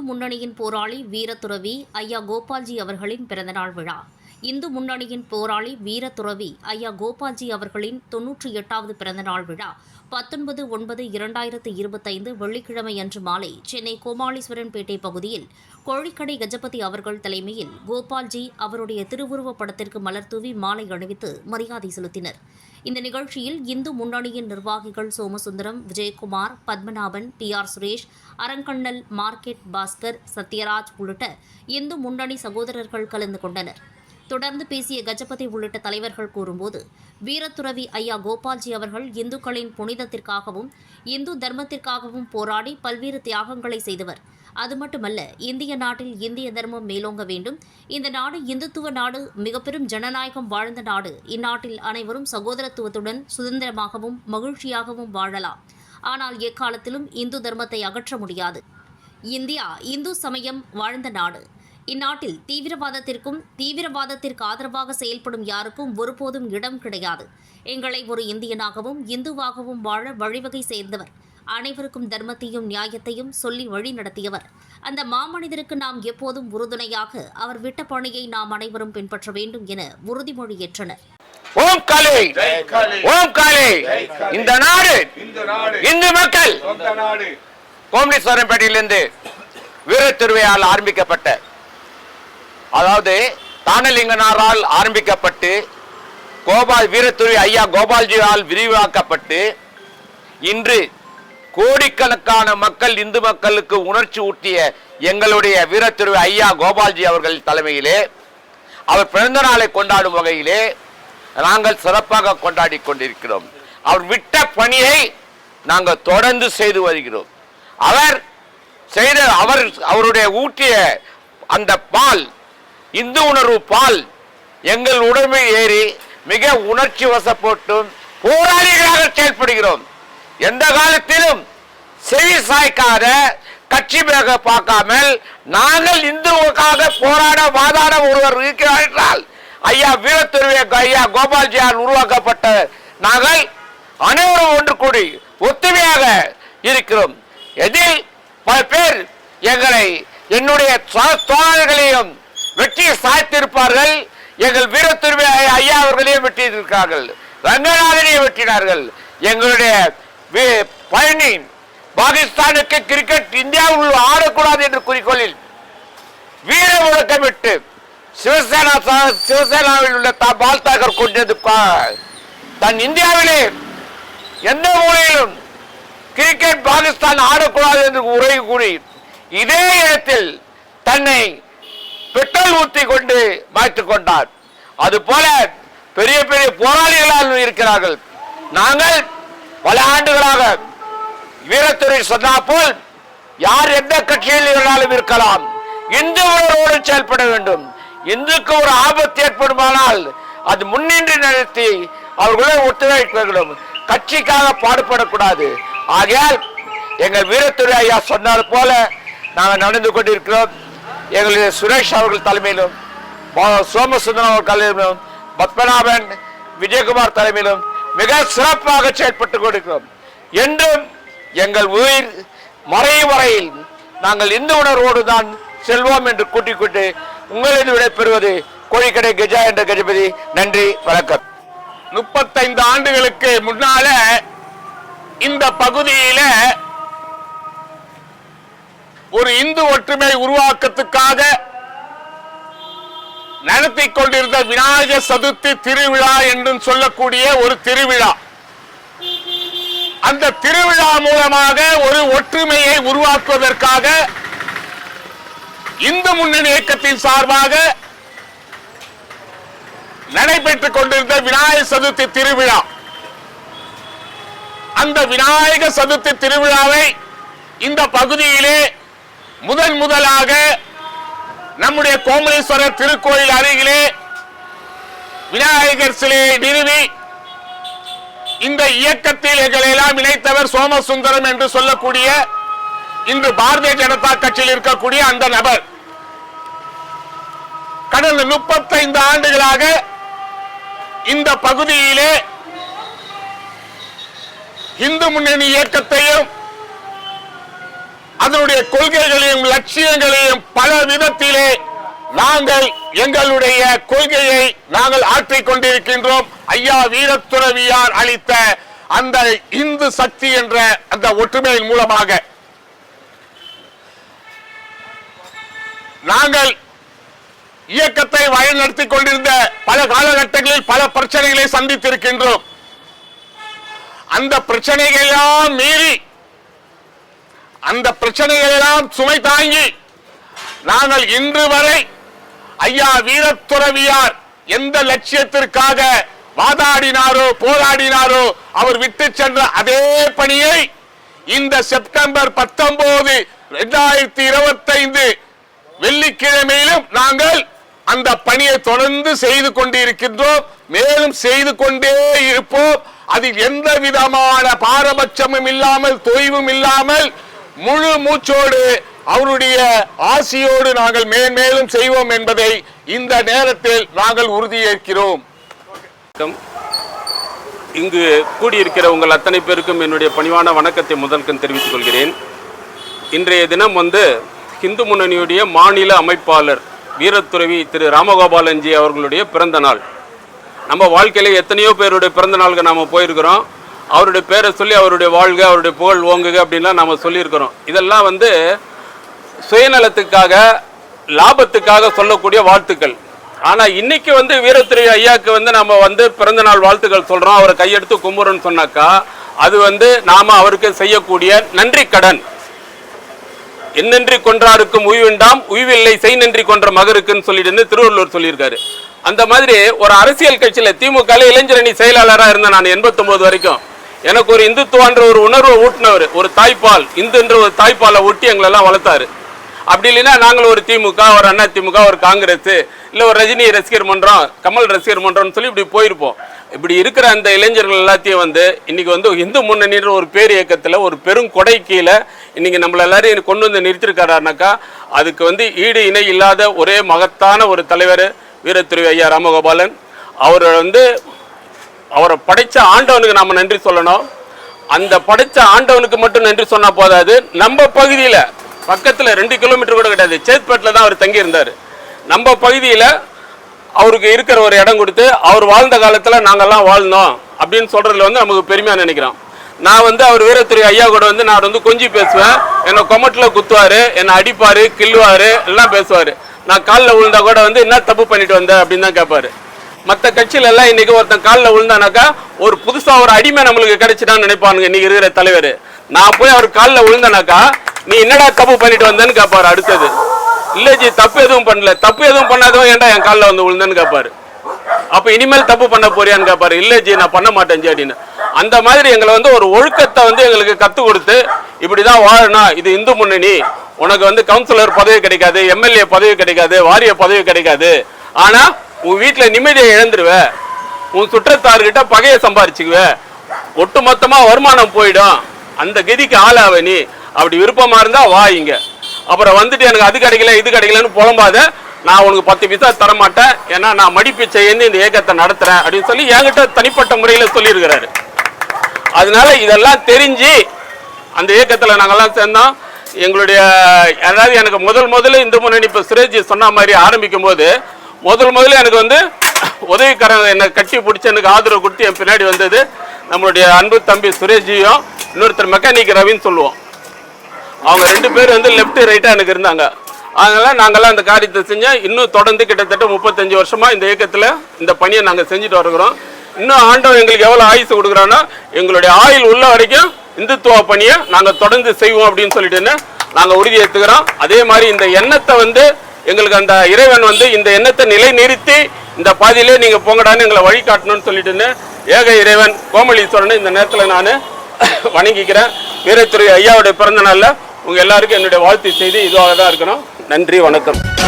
இந்து முன்னணியின் போராளி வீரத்துறவி ஐயா கோபால்ஜி அவர்களின் பிறந்தநாள் விழா. இந்து முன்னணியின் போராளி வீரத்துறவி ஐயா கோபால்ஜி அவர்களின் தொன்னூற்றி எட்டாவது பிறந்தநாள் விழா பத்தொன்பது ஒன்பது இரண்டாயிரத்து இருபத்தைந்து வெள்ளிக்கிழமை அன்று மாலை சென்னை கோமாளீஸ்வரன்பேட்டை பகுதியில் கோழிக்கடை கஜபதி அவர்கள் தலைமையில் கோபால்ஜி அவருடைய திருவுருவப் படத்திற்கு மலர்தூவி மாலை அணிவித்து மரியாதை செலுத்தினர். இந்த நிகழ்ச்சியில் இந்து முன்னணியின் நிர்வாகிகள் Somasundaram Vijayakumar Padmanabhan T R Suresh Arangannal market Bhaskar Sathyaraj உள்ளிட்ட இந்து முன்னணி சகோதரர்கள் கலந்து கொண்டனர். தொடர்ந்து பேசிய கஜபதி உள்ளிட்ட தலைவர்கள் கூறும்போது வீரத்துறவி ஐயா கோபால்ஜி அவர்கள் இந்துக்களின் புனிதத்திற்காகவும் இந்து தர்மத்திற்காகவும் போராடி பல்வேறு தியாகங்களை செய்தவர். அது மட்டுமல்ல இந்திய நாட்டில் இந்திய தர்மம் மேலோங்க வேண்டும். இந்த நாடு இந்துத்துவ நாடு மிக பெரும் ஜனநாயகம் வாழ்ந்த நாடு. இந்நாட்டில் அனைவரும் சகோதரத்துவத்துடன் சுதந்திரமாகவும் மகிழ்ச்சியாகவும் வாழலாம். ஆனால் எக்காலத்திலும் இந்து தர்மத்தை அகற்ற முடியாது. இந்தியா இந்து சமயம் வாழ்ந்த நாடு. இந்நாட்டில் தீவிரவாதத்திற்கும் தீவிரவாதத்திற்கு ஆதரவாக செயல்படும் யாருக்கும் ஒருபோதும் இடம் கிடையாது. எங்களை ஒரு இந்தியனாகவும் இந்துவாகவும் வாழ வழிவகை சேர்ந்தவர். அனைவருக்கும் தர்மத்தையும் நியாயத்தையும் சொல்லி வழி நடத்தியவர். அந்த மாமனிதருக்கு நாம் எப்போதும் உறுதுணையாக அவர் விட்ட பணியை நாம் அனைவரும் பின்பற்ற வேண்டும் என உறுதிமொழி ஏற்றனர் ஓம் காளி. ஓம் காளி. இந்த நாடு இந்த நாடு! இந்து மக்கள்! சொந்த நாடு! கோமலீஸ்வரன்பேட்டையிலிருந்து வீரத்திருவையால் ஆரம்பிக்கப்பட்ட அதாவது தானலிங்கனாரால் ஆரம்பிக்கப்பட்டு கோபால் வீரத்துறை ஐயா கோபால்ஜியால் விரிவாக்கப்பட்டு இன்று கோடிக்கணக்கான மக்கள் இந்து மக்களுக்கு உணர்ச்சி ஊட்டிய எங்களுடைய வீரத்துறை ஐயா கோபால்ஜி அவர்கள் தலைமையிலே அவர் பிறந்த நாளை கொண்டாடும் வகையிலே நாங்கள் சிறப்பாக கொண்டாடி கொண்டிருக்கிறோம். அவர் விட்ட பணியை நாங்கள் தொடர்ந்து செய்து வருகிறோம். அவர் செய்த அவர் அவருடைய ஊட்டிய அந்த பால் இந்து உணர்வு பால் எங்கள் உடம்பை ஏறி மிக உணர்ச்சி வசப்பட்டும் போராளிகளாக செயல்படுகிறோம். எந்த காலத்திலும் செவி சாய்க்காத கட்சி மேக பார்க்காமல் நாங்கள் இந்துவுக்காக போராட வாதாட ஒருவர் இருக்கிறார் என்றால் ஐயா வீரத்துறை ஐயா கோபால்ஜியால் உருவாக்கப்பட்ட நாங்கள் அனைவரும் ஒன்று கூடி ஒத்துமையாக இருக்கிறோம். எதில் பல பேர் எங்களை என்னுடைய தோழர்களையும் வெற்றியை சாய்த்திருப்பார்கள். எங்கள் வீரத்துரிமை ஐயா அவர்களையும் வெட்டியிருக்கிறார்கள் ரங்கநாதனையும் வெட்டினார்கள் எங்களுடைய பயணி பாகிஸ்தானுக்கு கிரிக்கெட் இந்தியாவுள் ஆடக்கூடாது என்ற குறிக்கோளில் வீர முழக்கமிட்டு சிவசேனா சிவசேனாவில் உள்ள தா- பால் தாக்கர் கொண்டது தன் இந்தியாவிலே எந்த மூலையிலும் கிரிக்கெட் பாகிஸ்தான் ஆடக்கூடாது என்று உரை கூறி இதே இடத்தில் தன்னை பெட்ரோல் ஊற்றி கொண்டு மாற்றிக் கொண்டார். அதுபோல பெரிய பெரிய போராளிகளால் இருக்கிறார்கள். நாங்கள் பல ஆண்டுகளாக வீரத்துறை சொன்னா போல் யார் எந்த கட்சியில் இருந்தாலும் இருக்கலாம். இந்து உணர்வோடு செயல்பட வேண்டும். இந்துக்கு ஒரு ஆபத்து ஏற்படுமானால் அது முன்னின்று நடத்தி அவர்களை ஒத்துழைக்க வேண்டும் கட்சிக்காக பாடுபடக்கூடாது. ஆகையால் எங்கள் வீரத்துறை ஐயா சொன்னது போல நாங்கள் நடந்து கொண்டிருக்கிறோம். எங்களுடைய சுரேஷ் அவர்கள் தலைமையிலும் சோமசுந்தரம் அவர்கள் தலைமையிலும் பத்மநாபன் விஜயகுமார் தலைமையிலும் மிக சிறப்பாக செயல்பட்டு கொடுக்கிறோம் என்றும் எங்கள் உயிர் மறையும் வரையில் நாங்கள் இந்த உணர்வோடு தான் செல்வோம் என்று கூட்டிக் கொண்டு உங்களிடம் விடைபெறுவது கோழிக்கடை கஜா என்ற கஜபதி. நன்றி வணக்கம். முப்பத்தைந்து ஆண்டுகளுக்கு முன்னால இந்த பகுதியில ஒரு இந்து ஒற்றுமை உருவாக்கத்துக்காக நடத்தி கொண்டிருந்த விநாயகர் சதுர்த்தி திருவிழா என்றும் சொல்லக்கூடிய ஒரு திருவிழா. அந்த திருவிழா மூலமாக ஒரு ஒற்றுமையை உருவாக்குவதற்காக இந்து முன்னணி இயக்கத்தின் சார்பாக நடைபெற்றுக் கொண்டிருந்த விநாயகர் சதுர்த்தி திருவிழா. அந்த விநாயகர் சதுர்த்தி திருவிழாவை இந்த பகுதியிலே முதன் முதலாக நம்முடைய கோமலேஸ்வரர் திருக்கோயில் அருகிலே விநாயகர் சிலையை நிறுவி இந்த இயக்கத்தில் எங்களை எல்லாம் இணைத்தவர் சோமசுந்தரம் என்று சொல்லக்கூடிய இன்று பாரதிய ஜனதா கட்சியில் இருக்கக்கூடிய அந்த நபர். கடந்த முப்பத்தைந்து ஆண்டுகளாக இந்த பகுதியிலே இந்து முன்னணி இயக்கத்தையும் அதனுடைய கொள்கைகளையும் லட்சியங்களையும் பல விதத்திலே நாங்கள் எங்களுடைய கொள்கையை நாங்கள் ஆற்றிக் கொண்டிருக்கின்றோம். ஐயா வீரத்துறவியார் அளித்த அந்த இந்து சக்தி என்ற அந்த ஒற்றுமையின் மூலமாக. நாங்கள் இயக்கத்தை வழிநடத்தி கொண்டிருந்த பல காலகட்டங்களில் பல பிரச்சனைகளை சந்தித்திருக்கின்றோம். அந்த பிரச்சனைகளெல்லாம் மீறி அந்த பிரச்சனைகளெல்லாம் சுமை தாங்கி நாங்கள் இன்று வரை ஐயா வீரத்துறவியார் எந்த லட்சியத்திற்காக வாதாடினாரோ போராடினாரோ அவர் விட்டு சென்ற அதே பணியை இந்த செப்டம்பர் பத்தொன்பது இரண்டாயிரத்தி இருபத்தைந்து வெள்ளிக்கிழமையிலும் நாங்கள் அந்த பணியை தொடர்ந்து செய்து கொண்டிருக்கின்றோம். மேலும் செய்து கொண்டே இருப்போம். அதில் எந்த விதமான பாரபட்சமும் இல்லாமல் தொய்வும் இல்லாமல் முழு மூச்சோடு அவருடைய ஆசியோடு நாங்கள் மேன்மேலும் செய்வோம் என்பதை இந்த நேரத்தில் நாங்கள் உறுதியேற்கிறோம். இங்கு கூடியிருக்கிற உங்கள் அத்தனை பேருக்கும் என்னுடைய பணிவான வணக்கத்தை முதல்கண் தெரிவித்துக் கொள்கிறேன். இன்றைய தினம் வந்து இந்து முன்னணியுடைய மாநில அமைப்பாளர் வீரத்துறவி திரு ராமகோபாலன்ஜி அவர்களுடைய பிறந்த நாள். நம்ம வாழ்க்கையில் எத்தனையோ பேருடைய பிறந்த நாளுக்கு நாம் போயிருக்கிறோம். அவருடைய பேரை சொல்லி அவருடைய வாழ்க அவருடைய புகழ் ஓங்குக அப்படின்லாம் நம்ம சொல்லியிருக்கிறோம். இதெல்லாம் வந்து சுயநலத்துக்காக லாபத்துக்காக சொல்லக்கூடிய வாழ்த்துக்கள். ஆனால் இன்னைக்கு வந்து வீரத்துறை ஐயாக்கு வந்து நம்ம வந்து பிறந்த நாள் வாழ்த்துக்கள் சொல்கிறோம் அவரை கையெடுத்து கும்புறோம்னு சொன்னாக்கா அது வந்து நாம் அவருக்கு செய்யக்கூடிய நன்றி கடன். என்னன்றி கொன்றாருக்கும் உய்வுண்டாம் உய்வில்லை செய் நன்றி கொன்ற மகருக்குன்னு சொல்லிட்டு திருவள்ளுவர் சொல்லியிருக்காரு. அந்த மாதிரி ஒரு அரசியல் கட்சியில் திமுக இளைஞரணி செயலாளராக இருந்தேன் நான் 89 வரைக்கும். எனக்கு ஒரு இந்துத்துவான்ற ஒரு உணர்வை ஊட்டினவர் ஒரு தாய்ப்பால் இந்துன்ற ஒரு தாய்ப்பாலை ஊட்டி எங்களெல்லாம் வளர்த்தாரு. அப்படி இல்லைன்னா நாங்கள் ஒரு திமுக ஒரு அண்ணா திமுக ஒரு காங்கிரஸ் இல்லை ஒரு ரஜினி ரசிகர் மன்றம் கமல் ரசிகர் மன்றம்னு சொல்லி இப்படி போயிருப்போம். இப்படி இருக்கிற அந்த இளைஞர்கள் எல்லாத்தையும் வந்து இன்னைக்கு வந்து இந்து முன்னணின்ற ஒரு பேர் இயக்கத்தில் ஒரு பெரும் கொடை கீழே இன்னைக்கு நம்மள எல்லாரையும் கொண்டு வந்து நிறுத்திருக்காருனாக்கா அதுக்கு வந்து ஈடு இணை இல்லாத ஒரே மகத்தான ஒரு தலைவர் வீரத்துறை ஐயா ராமகோபாலன். அவர் வந்து அவரை படைச்ச ஆண்டவனுக்கு நாம் நன்றி சொல்லணும். அந்த படைச்ச ஆண்டவனுக்கு மட்டும் நன்றி சொன்னால் போதாது. நம்ம பகுதியில் பக்கத்தில் ரெண்டு கிலோமீட்டர் கூட கிடையாது. சேத்பேட்டில் தான் அவர் தங்கியிருந்தார். நம்ம பகுதியில் அவருக்கு இருக்கிற ஒரு இடம் கொடுத்து அவர் வாழ்ந்த காலத்தில் நாங்கள்லாம் வாழ்ந்தோம் அப்படின்னு சொல்கிறதுல வந்து நமக்கு பெருமையாக நினைக்கிறோம். நான் வந்து அவர் வீரத்துறை ஐயா கூட வந்து நான் வந்து கொஞ்சி பேசுவேன். என்னை கொமட்டில் குத்துவார் என்னை அடிப்பார் கில்லுவார் எல்லாம் பேசுவார். நான் காலில் விழுந்தா கூட வந்து என்ன தப்பு பண்ணிட்டு வந்த? அப்படின்னு தான் கேட்பாரு. மற்ற கட்சியில எல்லாம் இன்னைக்கு ஒருத்தன் காலில் விழுந்தானாக்கா ஒரு புதுசா ஒரு அடிமை நம்மளுக்கு கிடைச்சிட்டான்னு நினைப்பானுங்க. இன்னைக்கு இருக்கிற தலைவர். நான் போய் அவர் காலில் விழுந்தானாக்கா நீ என்னடா தப்பு பண்ணிட்டு வந்தேன்னு கேட்பாரு அடுத்தது. இல்ல ஜி தப்பு எதுவும் பண்ணல. தப்பு எதுவும் பண்ணாதவன் ஏன்டா என் காலில் வந்து விழுந்தேன்னு கேட்பாரு அப்ப இனிமேல் தப்பு பண்ண போறியான்னு கேட்பாரு இல்ல ஜி நான் பண்ண மாட்டேன் ஜி அப்படின்னு. அந்த மாதிரி எங்களை வந்து ஒரு ஒழுக்கத்தை வந்து எங்களுக்கு கத்து கொடுத்து இப்படிதான் வாழணும். இது இந்து முன்னணி. உனக்கு வந்து கவுன்சிலர் பதவி கிடைக்காது எம்எல்ஏ பதவி கிடைக்காது வாரிய பதவி கிடைக்காது. ஆனா உன் வீட்டில் நிம்மதியை இழந்துருவ. உன் சுற்றத்தார்கிட்ட பகையை சம்பாரிச்சுக்குவ. ஒட்டு மொத்தமாக வருமானம் போயிடும். அந்த கதிக்கு ஆளாவ நீ. அப்படி விருப்பமாக இருந்தால் வா இங்க. அப்புறம் வந்துட்டு எனக்கு அது கிடைக்கல இது கிடைக்கலன்னு புலம்பாத நான் உனக்கு பத்து பைசா தர மாட்டேன் ஏன்னா நான் மடிப்பிச்சை இந்த இயக்கத்தை நடத்துறேன் அப்படின்னு சொல்லி என்கிட்ட தனிப்பட்ட முறையில் சொல்லியிருக்கிறாரு. அதனால இதெல்லாம் தெரிஞ்சு அந்த இயக்கத்தில் நாங்கள்லாம் சேர்ந்தோம். எங்களுடைய அதாவது எனக்கு முதல் முதல்ல இந்து முன்னணி இப்போ சுரேஜி சொன்ன மாதிரி ஆரம்பிக்கும் போது முதல் முதல்ல எனக்கு வந்து உதவிக்காரங்க என்னை கட்டி பிடிச்சி எனக்கு ஆதரவு கொடுத்து என் பின்னாடி வந்தது. நம்மளுடைய அன்பு தம்பி சுரேஜியும் இன்னொருத்தர் மெக்கானிக் ரவின்னு சொல்லுவோம். அவங்க ரெண்டு பேர் வந்து லெஃப்ட் ரைட்டாக எனக்கு இருந்தாங்க. அதனால் நாங்கள்லாம் அந்த காரியத்தை செஞ்சோம். இன்னும் தொடர்ந்து கிட்டத்தட்ட முப்பத்தஞ்சு வருஷமாக இந்த இயக்கத்தில் இந்த பணியை நாங்கள் செஞ்சுட்டு வருகிறோம். இன்னும் ஆண்டவன் எங்களுக்கு எவ்வளோ ஆயுசு கொடுக்குறான்னா எங்களுடைய ஆயுள் உள்ள வரைக்கும் இந்துத்துவ பணியை நாங்கள் தொடர்ந்து செய்வோம் அப்படின்னு சொல்லிட்டு நாங்கள் உறுதி ஏற்றுக்கிறோம் அதே மாதிரி இந்த எண்ணத்தை வந்து எங்களுக்கு அந்த இறைவன் வந்து இந்த எண்ணத்தை நிலைநிறுத்தி இந்த பாதியிலே நீங்க போங்கடான்னு எங்களை வழிகாட்டணும்னு சொல்லிட்டுன்னு ஏக இறைவன் கோமலீஸ்வரன் இந்த நேரத்தில் நான் வணங்கிக்கிறேன். வீரத்துறை ஐயாவுடைய பிறந்த நாளில் உங்க எல்லாருக்கும் என்னுடைய வாழ்த்து செய்தி இதுவாக தான் இருக்கணும். நன்றி வணக்கம்.